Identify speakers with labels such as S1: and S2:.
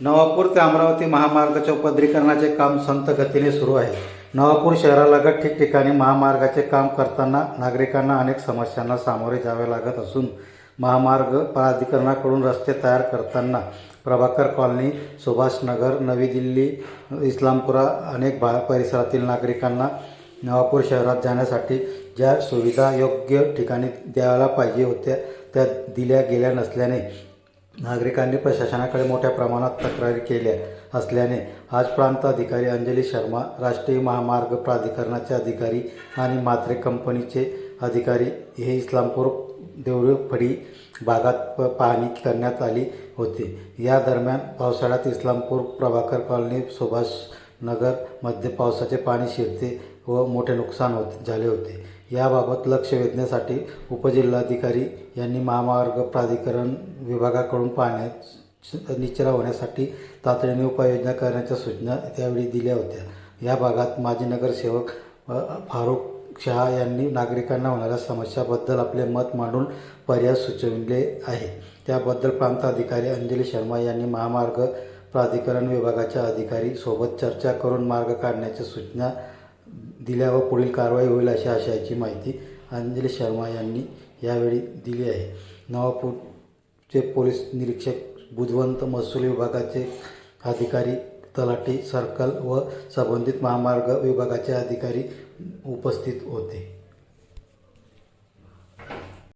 S1: नवापूर ते अमरावती महामार्गाच्या उपद्रीकरणाचे काम संत गतीने सुरू आहे. नवापूर शहरालगत ठिकठिकाणी महामार्गाचे काम करताना नागरिकांना अनेक समस्यांना सामोरे जावे लागत असून महामार्ग प्राधिकरणाकडून रस्ते तयार करताना प्रभाकर कॉलनी सुभाषनगर नवी दिल्ली इस्लामपुरा अनेक भा परिसरातील नागरिकांना नवापूर शहरात जाण्यासाठी ज्या सुविधा योग्य ठिकाणी द्यायला पाहिजे होत्या त्या दिल्या गेल्या नसल्याने नागरिकांनी प्रशासनाकडे मोठ्या प्रमाणात तक्रारी केल्या असल्याने आज प्रांत अधिकारी अंजली शर्मा राष्ट्रीय महामार्ग प्राधिकरणाचे अधिकारी आणि मात्रे कंपनीचे अधिकारी हे इस्लामपूर देवळफडी भागात प पाहणी करण्यात आली होती. या दरम्यान पावसाळ्यात इस्लामपूर प्रभाकर कॉलनी सुभाष नगरमध्ये पावसाचे पाणी शिरते व मोठे नुकसान होत झाले होते. याबाबत लक्ष वेधण्यासाठी उपजिल्हाधिकारी यांनी महामार्ग प्राधिकरण विभागाकडून पाण्यात निचरा होण्यासाठी तातडीने उपाययोजना करण्याच्या सूचना त्यावेळी दिल्या होत्या. या भागात माजी नगरसेवक फारुख शहा यांनी नागरिकांना होणाऱ्या समस्याबद्दल आपले मत मांडून पर्याय सुचविले आहे त्याबद्दल प्रांताधिकारी अंजली शर्मा यांनी महामार्ग प्राधिकरण विभागाच्या अधिकारी सोबत चर्चा करून मार्ग काढण्याच्या सूचना दिल्यावर पुढील कारवाई होईल अशा आशयाची माहिती अंजली शर्मा यांनी यावेळी दिली आहे. नवापूरचे पोलीस निरीक्षक बुधवंत महसूल विभागाचे अधिकारी तलाठी सर्कल व संबंधित महामार्ग विभागाचे अधिकारी उपस्थित होते.